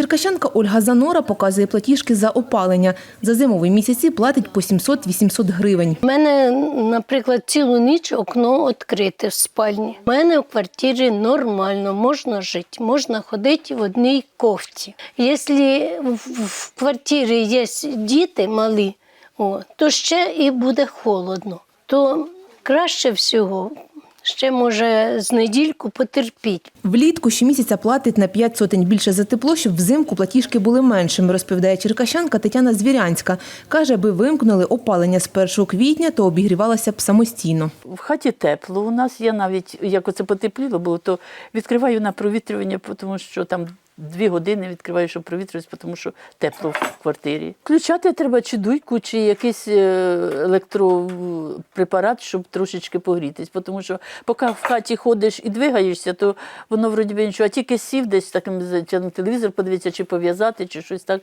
Черкащанка Ольга Занора показує платіжки за опалення. За зимові місяці платить по 700-800 гривень. У мене, наприклад, цілу ніч окно відкрите в спальні. У мене в квартирі нормально, можна жити, можна ходити в одній кофті. Якщо в- квартирі є діти малі, то ще і буде холодно. То краще всього ще може з недільку потерпіть. Влітку щомісяця платить на 5 сотень більше за тепло, щоб взимку платіжки були меншими, розповідає черкащанка Тетяна Звірянська. Каже, аби вимкнули опалення з 1 квітня, то обігрівалася б самостійно. В хаті тепло. У нас є навіть, як оце потепліло було, то відкриваю на провітрювання, тому що там дві години відкриваю, щоб провітрюватися, тому що тепло в квартирі. Включати треба чи дуйку, чи якийсь е, електропрепарат, щоб трошечки погрітись. Тому що поки в хаті ходиш і двигаєшся, то воно вроді би нічого, а тільки сів десь таким телевізор подивитися, чи пов'язати, чи щось так,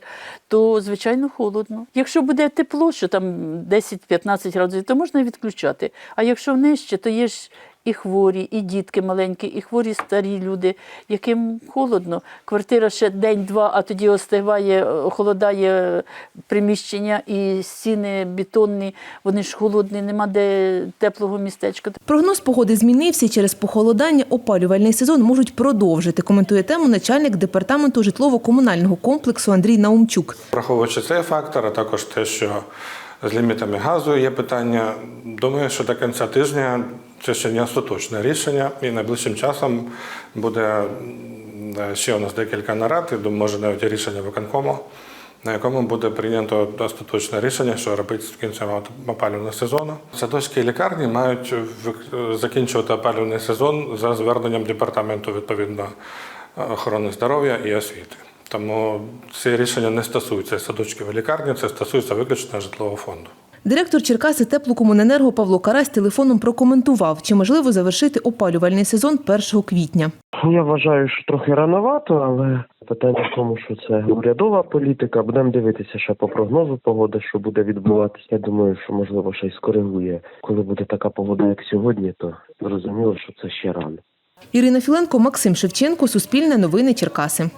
то звичайно холодно. Якщо буде тепло, що там 10-15 градусів, то можна відключати. А якщо нижче, то є ж і хворі, і дітки маленькі, і хворі старі люди, яким холодно. Квартира ще день-два, а тоді остигає, охолодає приміщення, і стіни бетонні, вони ж холодні, нема де теплого містечка. Прогноз погоди змінився і через похолодання опалювальний сезон можуть продовжити, коментує тему начальник департаменту житлово-комунального комплексу Андрій Наумчук. Враховуючи цей фактор, а також те, що з лімітами газу є питання, думаю, що до кінця тижня це ще не остаточне рішення, і найближчим часом буде ще у нас декілька нарад, і може навіть рішення виконкому, на якому буде прийнято остаточне рішення, що робити з кінцем опалювального сезону. Садочки і лікарні мають закінчувати опалювальний сезон за зверненням департаменту відповідно охорони здоров'я і освіти. Тому це рішення не стосується садочків і лікарні, це стосується виключно житлового фонду. Директор Черкаси теплокомуненерго Павло Карась телефоном прокоментував, чи можливо завершити опалювальний сезон 1 квітня. Я вважаю, що трохи рановато, але питання в тому, що це урядова політика. Будемо дивитися ще по прогнозу погоди, що буде відбуватися. Я думаю, що можливо ще й скоригує. Коли буде така погода, як сьогодні, то зрозуміло, що це ще рано. Ірина Філенко, Максим Шевченко, Суспільне новини Черкаси.